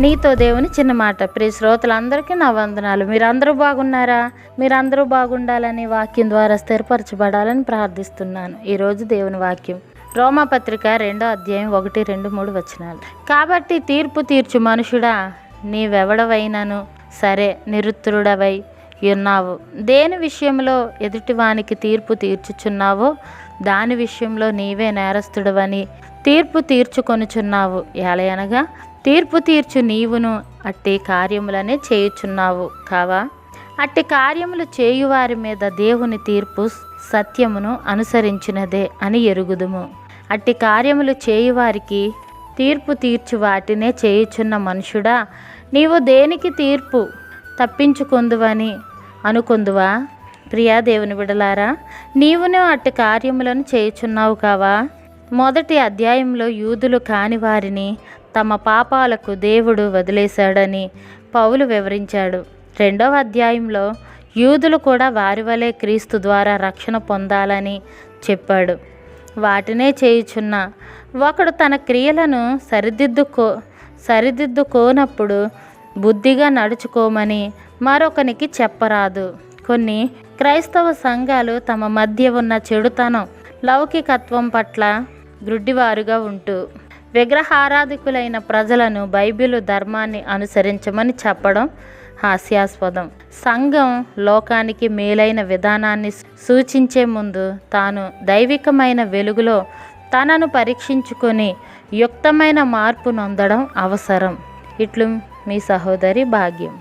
నీతో దేవుని చిన్న మాట. ప్రియ శ్రోతలందరికీ నా వందనాలు. మీరందరూ బాగున్నారా? మీరందరూ బాగుండాలని వాక్యం ద్వారా స్థిరపరచబడాలని ప్రార్థిస్తున్నాను. ఈరోజు దేవుని వాక్యం. రోమాపత్రిక రెండో అధ్యాయం ఒకటి రెండు మూడు వచనాలు. కాబట్టి తీర్పు తీర్చు మనుషుడా నీవెవడవైనను? సరే నిరుత్తరుడవై ఉన్నావు. దేని విషయంలో ఎదుటివానికి తీర్పు తీర్చుచున్నావో దాని విషయంలో నీవే నేరస్తుడవని తీర్పు తీర్చుకొనుచున్నావు. ఎలయనగా తీర్పు తీర్చు నీవును అట్టి కార్యములనే చేయుచున్నావు కావా? అట్టి కార్యములు చేయువారి మీద దేవుని తీర్పు సత్యమును అనుసరించినదే అని ఎరుగుదుము. అట్టి కార్యములు చేయువారికి తీర్పు తీర్చు వాటినే చేయుచున్న మనుషుడా నీవు దేనికి తీర్పు తప్పించుకొందువని అనుకొందువా? ప్రియా దేవుని బిడలారా నీవును అట్టి కార్యములను చేయుచున్నావు కావా? మొదటి అధ్యాయంలో యూదులు కాని వారిని తమ పాపాలకు దేవుడు వదిలేశాడని పౌలు వివరించాడు. రెండవ అధ్యాయంలో యూదులు కూడా వారి వలె క్రీస్తు ద్వారా రక్షణ పొందాలని చెప్పాడు. వాటినే చేయుచున్న ఒకడు తన క్రియలను సరిదిద్దుకో సరిదిద్దుకోనప్పుడు బుద్ధిగా నడుచుకోమని మరొకనికి చెప్పరాదు. కొన్ని క్రైస్తవ సంఘాలు తమ మధ్య ఉన్న చెడుతనం లౌకికత్వం పట్ల గ్రుడ్డివారుగా ఉంటూ విగ్రహారాధికులైన ప్రజలను బైబిలు ధర్మాన్ని అనుసరించమని చెప్పడం హాస్యాస్పదం. సంఘం లోకానికి మేలైన విధానాన్ని సూచించే ముందు తాను దైవికమైన వెలుగులో తనను పరీక్షించుకొని యుక్తమైన మార్పు నొందడం అవసరం. ఇట్లు మీ సహోదరి భాగ్యం.